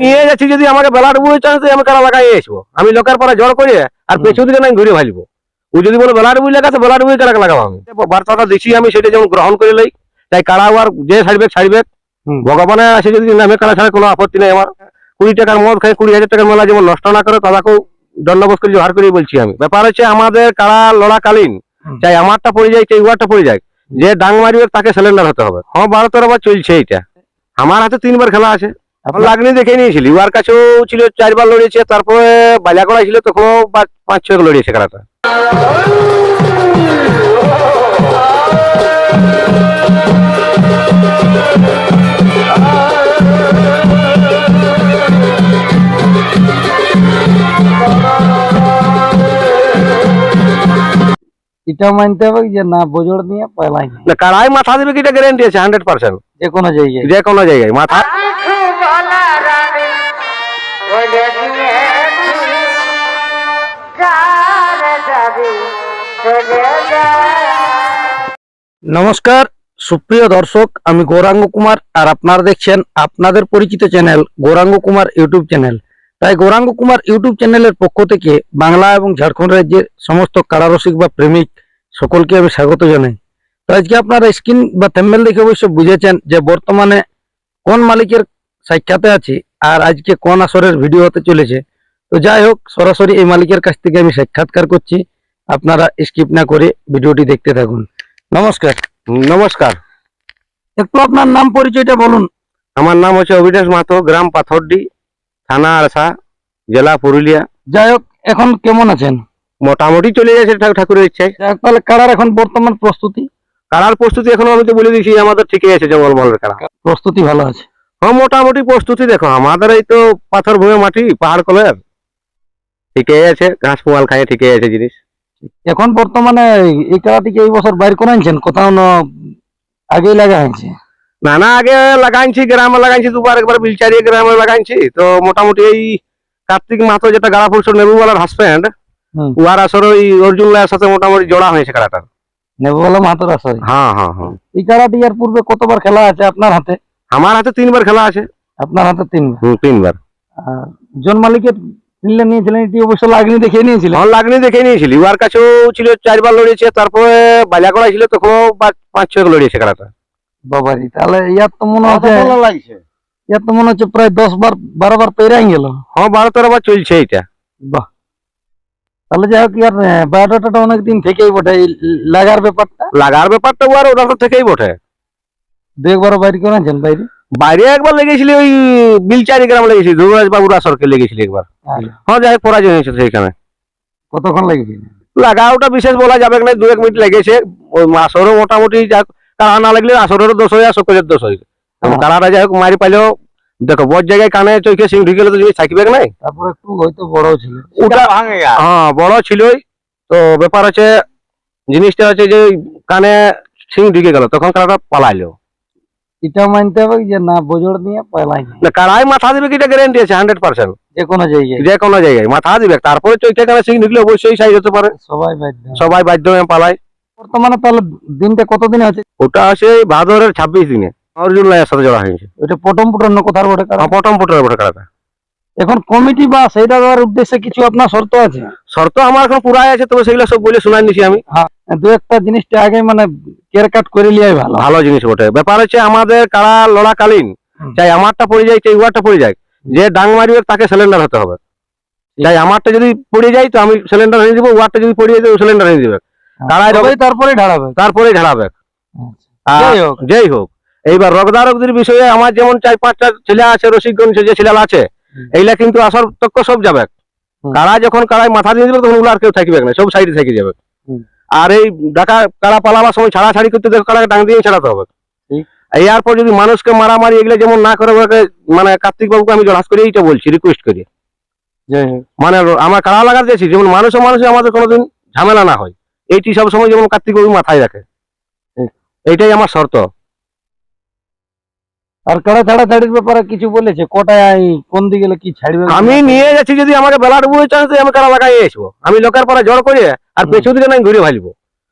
নিয়ে যাচ্ছি যদি আমাকে বেলা ডুবুর চান্স আমি কারা লাগাই আসব। আমি লোকের পরে জড় করে আর পেছু দিকে নাই ঘুরে ভাজবো ও যদি বলে বেলা ডুবুই লাগাতে বেলা ডুবুই কারা লাগাবো আমি? বার্তাটা দিচ্ছি আমি সেটা যেমন গ্রহণ করে লই তাই কারা আর যে ছাড়বে ছাড়বে। ভগবানের আছে যদি নামে কারা ছাড়া কোনো আপত্তি নেই আমার। কুড়ি টাকার মদ খাই কুড়ি হাজার টাকার মেলা যেমন নষ্ট না করে তাদেরকেও দণ্ডবোধ করে জোহার করে বলছি আমি। ব্যাপার হচ্ছে আমাদের কারা লড়াকালীন। চাই আমারটা পড়ে যায় চাই উয়ারটা পড়ে যায়। যে ডাং মারবে তাকে সিলিন্ডার হতে হবে। হ্যাঁ বারো তেরো বার চলছে এইটা। আমার হাতে তিনবার খেলা আছে। আপনার- লাগনি দেখে নিয়েছিলি। উয়ার কাছেও ছিল চারবার লড়িয়েছে তারপরে বাজাকড়া ছিল তখন পাঁচ ছয় লড়িয়েছে খেলাটা। এটাও মানতে হবে যে না বোজড় দিয়ে পালাই না না কারাই মাথা দেবে কি এটা গ্যারেন্টি আছে হান্ড্রেড পার্সেন্ট যে কোনো জায়গায়। যে কোনো জায়গায় মাথা নমস্কার, সুপ্রিয় দর্শক, আমি গৌরাঙ্গ কুমার, আর আপনারা দেখছেন আপনাদের পরিচিত channel Gauranga Kumar YouTube channel. তাই গৌরাঙ্গ কুমার ইউটিউব চ্যানেলের পক্ষ থেকে বাংলা এবং ঝাড়খণ্ড রাজ্যের সমস্ত কারারসিক বা প্রেমিক সকলকে আমি স্বাগত জানাই। তো আজকে আপনারা স্ক্রিন বা থেম্বেল দেখে অবশ্য বুঝেছেন যে বর্তমানে কোন মালিকের সাক্ষাতে আছি আর আজকে কোন আসরের ভিডিও হতে চলেছে। তো যাই হোক সরাসরি এই মালিকের কাছ থেকে আমি সাক্ষাৎকার করছি। আপনারা স্কিপ না করে ভিডিওটি দেখতে থাকুন। নমস্কার। নমস্কার। একটু আপনার নাম পরিচয়টা বলুন। আমার নাম হচ্ছে অবিনাশ মাথো গ্রাম পাথরডি থানা আরসা জেলা পুরুলিয়া। যাই হোক এখন কেমন আছেন? মোটামুটি চলে যাচ্ছে ঠাকুরের ইচ্ছায়। তাহলে কারার এখন বর্তমান প্রস্তুতি? কারার প্রস্তুতি এখন আমি তো বলে দিয়েছি আমাদের ঠিকই আছে জঙ্গলমহলের কারা। প্রস্তুতি ভালো আছে। হ্যাঁ মোটামুটি প্রস্তুতি দেখো আমাদের এই তো পাথর ভূমি মাটি পাহাড় কলের ঠিকই আছে ঘাস পোয়াল খাই ঠিকই আছে জিনিস এখন বর্তমানে এই কারাটিকে এই বছর বাইর করে আনছেন? কোথাও না আগেই লাগা হয়েছে না না আগে লাগাইছি গ্রামে লাগাইছি দুবার একবার বিলচারি গ্রামে লাগাইছি তো মোটামুটি এই কার্তিক মাতো যেটা গাড়া ফুলছ নেবুওয়ালার হাজব্যান্ড। উহার আসর ওই অর্জুন লাইয়ের সাথে মোটামুটি জোড়া হয়েছে খেলাটা। নেব বলে মাহাতর আসরে? হ্যাঁ হ্যাঁ হ্যাঁ। এই কারাটি এর পূর্বে কতবার খেলা আছে আপনার হাতে? আমার হাতে তিনবার খেলা আছে। আপনার হাতে তিনবার? তিনবার। জন মালিকের নিয়েছিলেন এটি অবশ্য লাগনি দেখে নিয়েছিলেন? আমার লাগনি দেখে নিয়েছিলি। উহার কাছেও ছিল চারবার লড়িয়েছে তারপরে বাজাকড়া ছিল তখন পাঁচ ছয় লড়িয়েছে খেলাটা। বাবারি তাহলে ইয়ার তো মনে হচ্ছে লাগছে। ইয়ার তো মনে হচ্ছে প্রায় দশ বার বারো বার পেরাই গেল। হ্যাঁ বারো তেরো বার চলছে এইটা। বাহ। তাহলে যাই হোক ইয়ার বায়োডাটাটা অনেকদিন থেকেই বটে। লাগার ব্যাপারটা? লাগার ব্যাপারটা উহার ওটা তো থেকেই বটে। দু বাইরে করে আনছেন? বাইরে? বাইরে একবার লেগেছিলি ওই বিলচারি গ্রাম লেগেছিল ধ্রুবরাজ বাবুর আসরকে লেগেছিলি একবার। হ্যাঁ যাই হোক, পরাজয় হয়েছে সেইখানে। কতক্ষণ লেগেছিল লাগা ওটা বিশেষ বলা যাবে না দু এক মিনিট লেগেছে। ওই আসরও মোটামুটি যাক কারা না লাগলে আসরেরও দোষ হয় আর সকলের দোষ হয়। হ্যাঁ। কারাটা যাই হোক মারি পাইলেও দেখো বড় জায়গায় কানে চোখে সিং ঢুকে গেলে তো জিনিস থাকবে নাই। তারপরে একটু হয়তো বড় ছিল। ওটা হ্যাঁ বড় ছিলই। তো ব্যাপার হচ্ছে জিনিসটা হচ্ছে যে ওই কানে সিং ঢুকে গেল তখন কারাটা পালাইলো। এটা মানতে হবে যে না বোজড় দিয়ে পালাই না কারাই মাথা দিবে কি এটা গ্যারেন্টি আছে হান্ড্রেড পার্সেন্ট যে কোনো জায়গায়। যে কোনো জায়গায় মাথা দিবে। তারপরে চোখে কানে সিং ঢুকলে অবশ্যই সাইজ হতে পারে। সবাই বাধ্য সবাই বাধ্য হয়ে পালায়। বর্তমানে তাহলে দিনটা কতদিনে হচ্ছে ওটা এই ভাদরের ছাব্বিশ দিনে। অর্জুন লাইয়ের সাথে জড়া হয়েছে ওইটা পটম পটন্ন কোথার বটে কারণ হ্যাঁ, পটম পটর বটে কারাটা। এখন কমিটি বা সেইটা দেওয়ার উদ্দেশ্যে কিছু আপনার শর্ত আছে? শর্ত আমার এখন পুরাই আছে তবে সেগুলো সব বলে শোনাই নিছি আমি। দু একটা জিনিসটা আগে মানে কেয়ার কাট করে লিয়াই ভালো। ভালো জিনিস বটে। ব্যাপার হচ্ছে আমাদের কারা লড়াকালীন। চাই আমারটা পড়ে যায় চাই উয়ারটা পড়ে যায়। যে ডাং মারবে তাকে সিলিন্ডার হতে হবে। চাই আমারটা যদি পড়ে যায় তো আমি সিলিন্ডার হয়ে দিব উয়ারটা যদি পড়ে যায় সিলিন্ডার হয়ে দিবে। তারাই সবাই তারপরে ঢাড়াবে তারপরে ঝাড়াবে আর যাই হোক। এইবার রগদারগদির বিষয়ে আমার যেমন চার পাঁচটা ছেলে আছে রসিকগঞ্জ যে ছেলে আছে। এইলা কিন্তু আসর তক্ক সব যাবে। কারা যখন কারায় মাথা দিয়ে দিবে তখন আর কেউ থাকবে না সব সাইডে থেকে যাবে। আর এই ডাকা কারা পালাবার সময় ছাড়াছাড়ি করতে দেখো কারা ডাং দিয়ে ছাড়াতে হবে। এরপর যদি মানুষকে মারামারি এগুলো যেমন না করে ওকে মানে কার্তিক বাবুকে আমি জড়াস করে এইটা বলছি রিকোয়েস্ট করি। মানে আমার কারা লাগাতে দিয়েছি যেমন মানুষে মানুষে আমাদের কোনোদিন ঝামেলা না হয়। এইটি সব সময় যেমন কার্তিক বাবু মাথায় রাখে। ঠিক। এইটাই আমার শর্ত। আর কাড়া ছাড়া ছাড়ির ব্যাপারে কিছু বলেছে? কোটায় কোন দিকে কি ছাড়বে? আমি নিয়ে যাচ্ছি যদি আমাকে বেলা ডুবুর চান্স আমি কারা লাগাই আসব আমি লোকের পরে জড় করে আর। পেছু দিকে নাই ঘুরে ভাজবো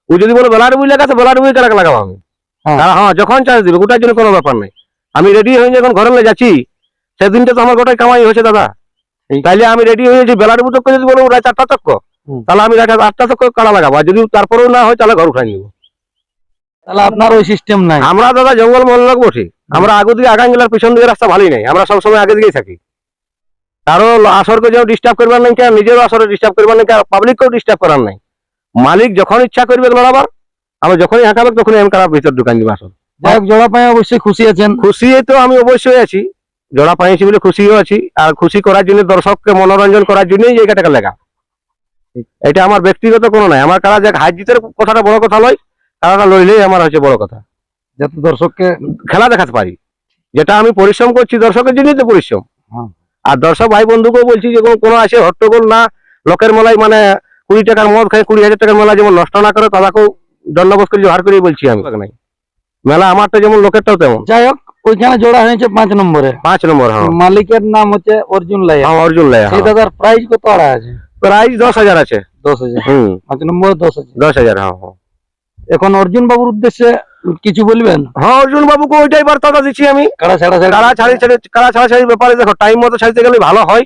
ও যদি বলে বেলা ডুবুই লাগাতে বেলা ডুবুই কারা লাগাবো আমি? হ্যাঁ। হ্যাঁ যখন চান্স দিবে ওটার জন্য কোনো ব্যাপার নাই। আমি রেডি হয়ে যখন ঘরে যাচ্ছি সেদিনটা তো আমার গোটাই কামাই হয়েছে দাদা। তাইলে আমি রেডি হয়েছি বেলা ডুবু চক্কর যদি বলো রাত চারটা চক্ক তাহলে আমি আটটা চক্কর কাড়া লাগাবো? আর যদি তারপরেও না হয় তাহলে ঘর উঠাই নিবো। তাহলে আপনার ওই সিস্টেম নাই। আমরা দাদা জঙ্গল মহল লোক বসি আমরা আগে দিকে আগান গেলার পিছন দিকে রাস্তা ভালোই নাই। আমরা সবসময় আগে দিকেই থাকি। কারও আসরকে যেন ডিস্টার্ব করবার নাই কেন নিজেরও আসরে ডিস্টার্ব করবার নাই পাবলিককেও ডিস্টার্ব করার নাই। মালিক যখন ইচ্ছা করবে লড়াবার আমি যখনই হাঁকাবে তখনই আমি কারা ভিতর দোকান দিব আসল। যাই হোক জোড়া পায়ে অবশ্যই খুশি আছেন। খুশি তো আমি অবশ্যই আছি। জোড়া পাইছি বলে খুশিও আছি। আর খুশি করার জন্য দর্শককে মনোরঞ্জন করার জন্যই এই জায়গাটাকে লেখা। এটা আমার ব্যক্তিগত কোনো নাই। আমার কারা যে হার জিতের কথাটা বড় কথা নয় কারাটা লইলেই আমার হচ্ছে বড় কথা। যাতে দর্শককে খেলা দেখাতে পারি। যেটা আমি পরিশ্রম করছি দর্শকের জন্যই তো পরিশ্রম। হ্যাঁ। আর দর্শক ভাই বন্ধুকেও বলছি যে কোনো- আছে হট্টগোল না লোকের মেলায় মানে কুড়ি টাকার মদ খায় কুড়ি হাজার টাকার মেলা যেমন নষ্ট না করে তাদেরকেও দণ্ডবোধ করে জোহার করেই বলছি আমি। নাই। মেলা আমারটা যেমন লোকেরটাও তেমন। যাই হোক ওইখানে জোড়া হয়েছে পাঁচ নম্বরে। পাঁচ নম্বর হ্যাঁ। মালিকের নাম হচ্ছে অর্জুন লাইয়া। হ্যাঁ অর্জুন লাইয়া সেই দাদার প্রাইস কত আছে? প্রাইস দশ হাজার আছে। দশ হাজার। হুম। পাঁচ নম্বর দশ হাজার। দশ হাজার হ্যাঁ হ্যাঁ। এখন অর্জুন বাবুর উদ্দেশ্যে কিছু বলবেন? হ্যাঁ অর্জুন বাবুকে ওইটাই বার্তাটা দিচ্ছি আমি। কাড়া ছাড়া কারা ছাড়ি ছাড়ি কারা ছাড়া ছাড়ি ব্যাপারে দেখো টাইম মতো ছাড়তে গেলে ভালো হয়।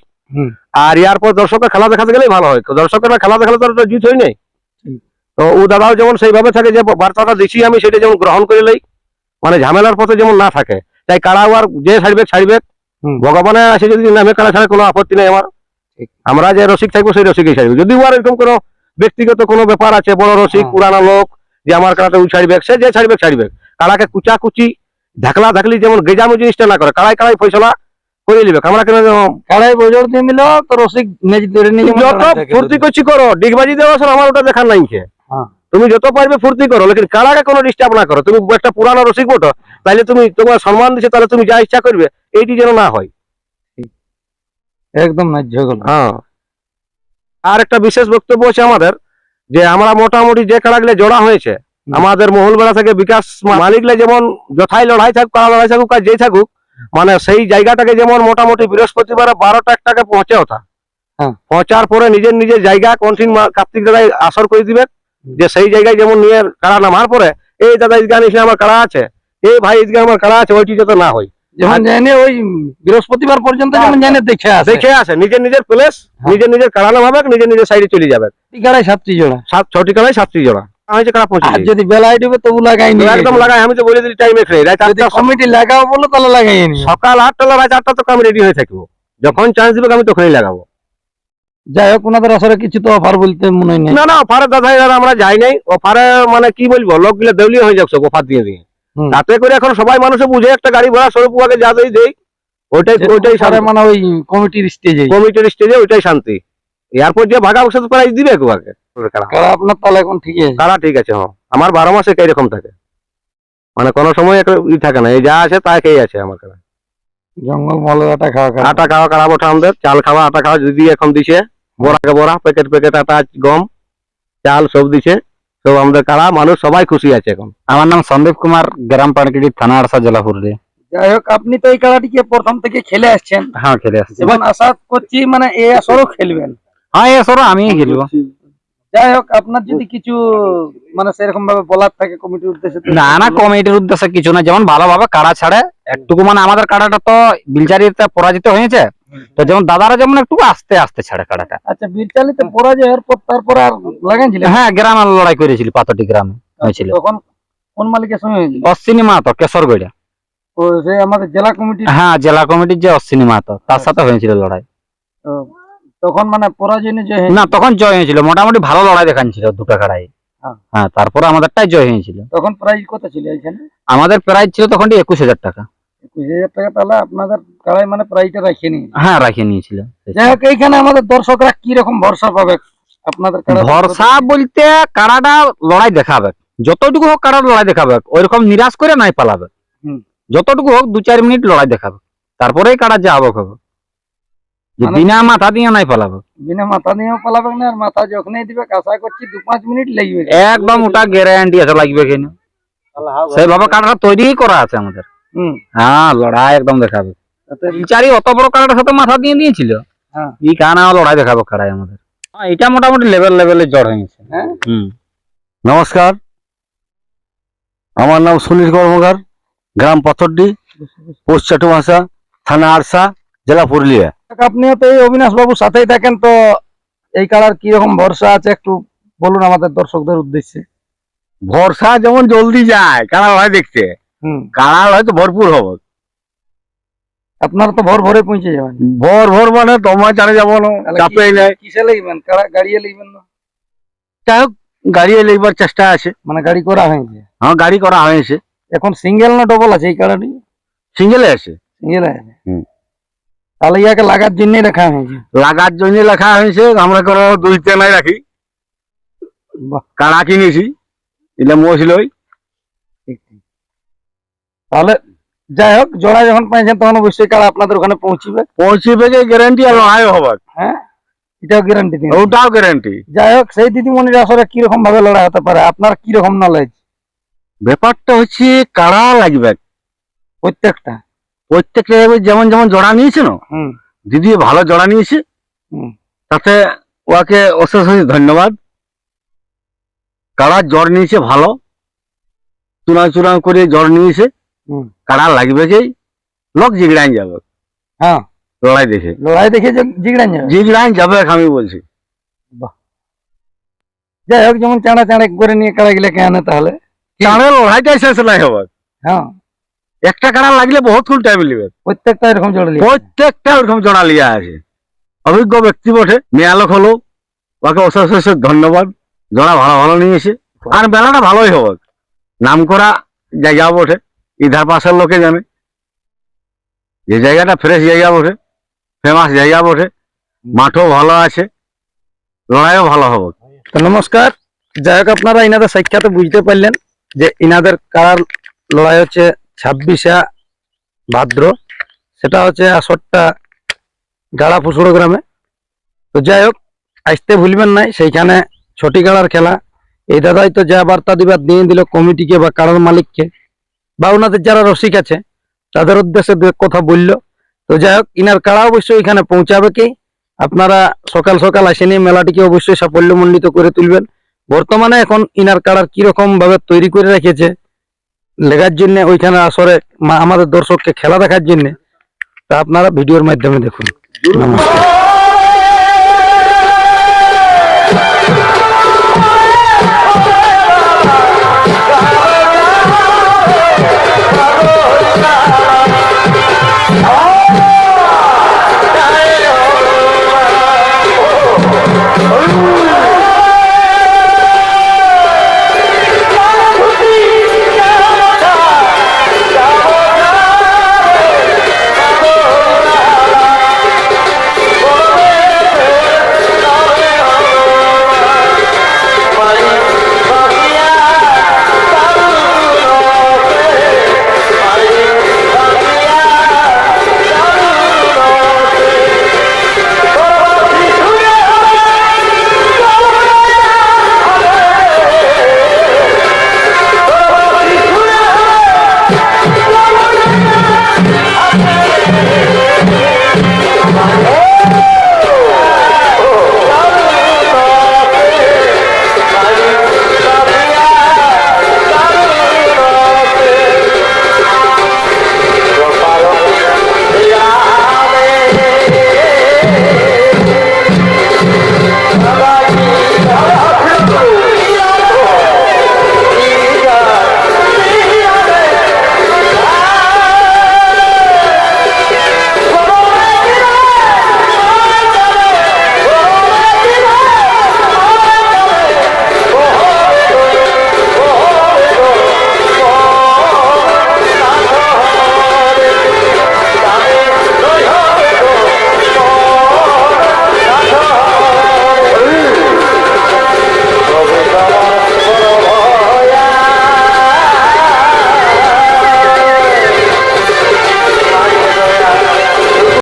আর ইয়ার পর দর্শকের খেলা দেখাতে গেলেই ভালো হয়। দর্শকের খেলা দেখালে তো জিত হয় নাই। তো ও দাদাও যেমন সেইভাবে থাকে যে বার্তাটা দিচ্ছি আমি সেটা যেমন গ্রহণ করে লই মানে ঝামেলার পথে যেমন না থাকে। তাই কারা আর যে ছাড়বে ছাড়বে। ভগবানে আছে যদি নামে কারা ছাড়ে কোনো আপত্তি নেই আমার। আমরা যে রসিক থাকব সেই রসিকই ছাড়বে। যদি ও আর এরকম কোনো ব্যক্তিগত কোনো ব্যাপার আছে বড় রসিক হ্যাঁ। পুরানো লোক যে আমার কারাটা ওই ছাড়বে সে যে ছাড়বে ছাড়বে। কারাকে কুচা কুচি ঢাকলা ঢাকলি যেমন গেজামু জিনিসটা না করে কাড়াই কাড়াই ফয়সলা করে নিবে। আমরা কেন কাড়াই বজর দিয়ে দিল তো রসিক নেজ ধরে নিয়ে যত ফুর্তি। করছি করো ডিগবাজি দেওয়া আমার ওটা দেখার নাই কে। হ্যাঁ। তুমি যত পারবে ফুর্তি করো লেকিন কারাকে কোনো ডিস্টার্ব না করো। তুমি একটা পুরানো রসিক বটো তাইলে তুমি তোমার সম্মান দিচ্ছে তাহলে তুমি যা ইচ্ছা করবে এইটি যেন না হয়। একদম ন্যায্য হ্যাঁ। আর একটা বিশেষ বক্তব্য আছে আমাদের যে আমরা মোটামুটি যে কাড়াগুলো জোড়া হয়েছে। আমাদের মহলবেলা থেকে বিকাশ মালিকলে যেমন যথাই লড়াই থাকুক কাড়া লড়াই থাকুক আর যেই থাকুক মানে সেই জায়গাটাকে যেমন মোটামুটি বৃহস্পতিবার বারোটা একটাকে পৌঁছে ওঠা হ্যাঁ। পৌঁছার পরে নিজের নিজের জায়গা কন্টিন কার্তিক দাদাই আসর করে দিবে যে সেই জায়গায় যেমন নিয়ে কাড়া নামার পরে এই দাদা ইদগান আমার কাড়া আছে এই ভাই ইদগান আমার কাড়া আছে ওইটি যাতে না হয় যেমন জানে ওই বৃহস্পতিবার পর্যন্ত জানে দেখে আসে। দেখে আসে নিজের নিজের প্লেস হ্যাঁ। নিজের নিজের নামাবে নিজের নিজের সাইডে চলে যাবে। কাড়াই সাতটি জোড়া। সাত ছটি সাতটি জোড়া। হয়েছে কাড়া পৌঁছে আর দিয়েছে। যদি বেলায় ডুবে তবু লাগাই একদম লাগাই আমি তো বলে দিই টাইমে কমিটি লাগাও বলো তাহলে লাগাই সকাল আটটা রাত আটটা তো আমি রেডি হয়ে থাকব। যখন চান্স দিবে আমি তখনই লাগাবো। যাই হোক ওনাদের আসলে কিছু তো অফার বলতে মনে হয় না না অফারে দাদা আমরা যাই নাই। অফারে মানে কি বলব? লোকগুলো দেউলিয়া হয়ে যাচ্ছে অফার দিয়ে দিয়ে। তাতে করে এখন সবাই মানুষে বুঝে একটা গাড়ি ভাড়া স্বরূপ আগে যা দেই দেই ওইটাই ওইটাই সারে মানে ওই কমিটির স্টেজে কমিটির স্টেজে ওইটাই শান্তি। এরপর যে ভাগা ওষুধ প্রাইজ দিবে কুয়াকে কারা আপনার তাহলে এখন ঠিকই আছে? কারা ঠিক আছে হ্যাঁ। আমার বারো মাসে এই রকম থাকে। মানে কোনো সময় একটা ই থাকে না। এই যা আছে তা খেয়ে আছে আমার কাছে। জঙ্গল মলাটা খাওয়া খাওয়া আটা খাওয়া কাড়া বঠা আমাদের। চাল খাওয়া আটা খাওয়া যদি এখন দিছে বড়াকে বড়া প্যাকেট প্যাকেট আটা গম চাল সব দিছে। সব আমাদের কাড়া মানুষ সবাই খুশি আছে এখন। আমার নাম সন্দীপ কুমার গ্রাম পানকিটি থানা আরসা জেলাপুর রে যাই হোক আপনি তো এই খেলাটিকে প্রথম থেকে খেলে আসছেন? হ্যাঁ খেলে আসছি। এবং আশা করছি মানে এই আসরও খেলবেন। হ্যাঁ এ সরো আমি খেলব। যাই হোক আপনার যদি কিছু মানে সেরকম ভাবে বলার থাকে কমিটির উদ্দেশ্যে না না কমিটির উদ্দেশ্যে কিছু না যেমন ভালোভাবে কাড়া ছাড়ে একটুকু মানে আমাদের কাড়াটা তো বিলচারিতে পরাজিত হয়েছে তো যেমন দাদারা যেমন একটু আস্তে আস্তে ছাড়ে কাড়াটা আচ্ছা বীরচালিতে পর তারপরে আর লাগাইছিলেন হ্যাঁ গ্রামে লড়াই করেছিল পাতটি গ্রামে হয়েছিল তখন কোন মালিকের সঙ্গে হয়েছিল? অশ্বিনী মাহাতো কেশরগড়িয়া সে আমাদের জেলা কমিটির হ্যাঁ জেলা কমিটির যে অশ্বিনী মাহাতো তার সাথে হয়েছিল লড়াই। তখন মানে পরাজয় জয় না তখন জয় হয়েছিল মোটামুটি ভালো লড়াই দেখাচ্ছিল দুটো কাড়াই। হ্যাঁ। হ্যাঁ তারপরে আমাদেরটাই জয় হয়েছিল। তখন প্রাইজ কত ছিল এইখানে? আমাদের প্রাইজ ছিল তখন একুশ হাজার টাকা। একুশ হাজার টাকা তাহলে আপনাদের কারাই মানে প্রাইজটা রাখিয়ে নিয়ে হ্যাঁ রাখিয়ে নিয়েছিল। যাই হোক এইখানে আমাদের দর্শকরা কি রকম ভরসা পাবে? আপনাদের ভরসা বলতে কারাটা লড়াই দেখাবে। যতটুকু হোক লড়াই দেখাবে। ওইরকম নিরাশ করে নাই পালাবে। যতটুকু হোক দু চার মিনিট লড়াই দেখাবে। তারপরেই কারা যে আবক হবে। মানে- বিনা মাথা দিয়ে নাই পালাবে। বিনা মাথা নিয়েও পালাবে না আর মাথা যখনই দিবে আশা করছি দু পাঁচ মিনিট লাগবে একদম ওটা গ্যারান্টি আছে লাগবে কেন। সেভাবে কারাটা তৈরি করা আছে আমাদের। হ্যাঁ লড়াই একদম দেখাবে। বিচারি অত বড় কারাটার সাথে মাথা দিয়ে দিয়েছিল। হ্যাঁ। এই কানা লড়াই দেখাবে কারাই আমাদের। হ্যাঁ, এটা মোটামুটি লেভেল লেভেলে জ্বর হয়েছে। হ্যাঁ? হুম। নমস্কার। আমার নাম সুনীল কর্মকার গ্রাম পাথরডি পোস্ট চাটুমাসা থানা আরসা জেলা পুরুলিয়া। আপনিও তো এই অবিনাশ বাবুর সাথেই থাকেন তো এই কালার কি রকম ভরসা আছে একটু বলুন আমাদের দর্শকদের উদ্দেশ্যে। ভরসা যেমন জলদি যায় কাড়া লড়াই দেখতে হুম। কাড়া লড়াই ভরপুর হবে। আপনারা তো ভোর ভোরে পৌঁছে যাবেন। ভোর ভোর মানে তোমার জানে যাব না চাপে কি- কিসে লাগবেন? গাড়িয়ে লাগবেন না? যাই হোক গাড়ি লেবার চেষ্টা আছে। মানে গাড়ি করা হয়েছে? হ্যাঁ গাড়ি করা হয়েছে। এখন সিঙ্গেল না ডবল আছে এই কারণে? সিঙ্গেলে আছে। সিঙ্গেল আছে? হুম। তাহলে ইয়াকে লাগার জন্যই রাখা হয়েছে। লাগার জন্য লেখা হয়েছে আমরা কোনো দুই তেনাই রাখি। কাড়া কিনেছি? এটা মশলই তাহলে যাই হোক জোড়া যখন পাইছেন তখন অবশ্যই কাড়া আপনাদের ওখানে পৌঁছিবে। পৌঁছিবে যে গ্যারান্টি আর লড়াই হবে হ্যাঁ? এটাও গ্যারান্টি দিন। ওটাও গ্যারান্টি যাই হোক সেই দিদিমণির আসলে কীরকম ভাবে লড়াই হতে পারে আপনার কীরকম নলেজ ব্যাপারটা হচ্ছে কাড়া লাগবে? প্রত্যেকটা। প্রত্যেকটা যেমন যেমন জড়া নিয়েছে না দিদি ভালো জড়া নিয়েছে তাতে ওকে অশেষ অশেষ ধন্যবাদ। কাড়া জ্বর নিয়েছে ভালো চূড়া চূড়া করে জ্বর নিয়েছে কাড়া লাগবে কি? লোক জিগড়াই যাবে। হ্যাঁ। লড়াই দেখে। লড়াই দেখে যে জিগড়ান যাবে। জিগড়াইন যাবে আমি বলছি। যাই হোক যেমন চাঁড়া চাঁড়া করে নিয়ে কাড়া গেলে কে আনে তাহলে? লড়াইটাই শেষ নাই হবে হ্যাঁ। একটা কাড়া লাগলে বহুত ফুল টাইম নেবে। প্রত্যেকটা এরকম জড়লি প্রত্যেকটা ওরকম জড়া লিয়া আছে অভিজ্ঞ ব্যক্তি বটে মেয়ালোক হলো ওকে অশেষ অশেষ ধন্যবাদ। জড়া ভালো ভালো নিয়েছে আর বেলাটা ভালোই হবে নাম করা জায়গা বটে। ইধার পাশের লোকে জানে। যে জায়গাটা ফ্রেশ জায়গা বটে ফেমাস জায়গা বটে, মাঠও ভালো আছে, লড়াইও ভালো হবে। তো নমস্কার, যাই হোক আপনারা ইনাদের সাক্ষাতে বুঝতে পারলেন যে ইনাদের কার লড়াই হচ্ছে ছাব্বিশে ভাদ্র, সেটা হচ্ছে আসরটা গাড়া ফুসুড়ো গ্রামে। তো যাই হোক, আসতে ভুলবেন নাই, সেইখানে ছটি গাড়ার খেলা। এই দাদাই তো যা বার্তা দিবার, দিয়ে দিল কমিটিকে বা কারার মালিককে। বা ওনাদের যারা রসিক আছে, তাদের উদ্দেশ্যে দু কথা বলল। তো যাই হোক, ইনার কাড়া অবশ্যই এখানে পৌঁছাবে কি? আপনারা সকাল সকাল আসেনি মেলাটিকে অবশ্যই সাফল্যমণ্ডিত করে তুলবেন। বর্তমানে এখন ইনার কাড়ার কীরকম ভাবে তৈরি করে রেখেছে, লেখার জন্য, ওইখানে আসরে আমাদের দর্শককে খেলা দেখার জন্য, তা আপনারা ভিডিওর মাধ্যমে দেখুন। নমস্কার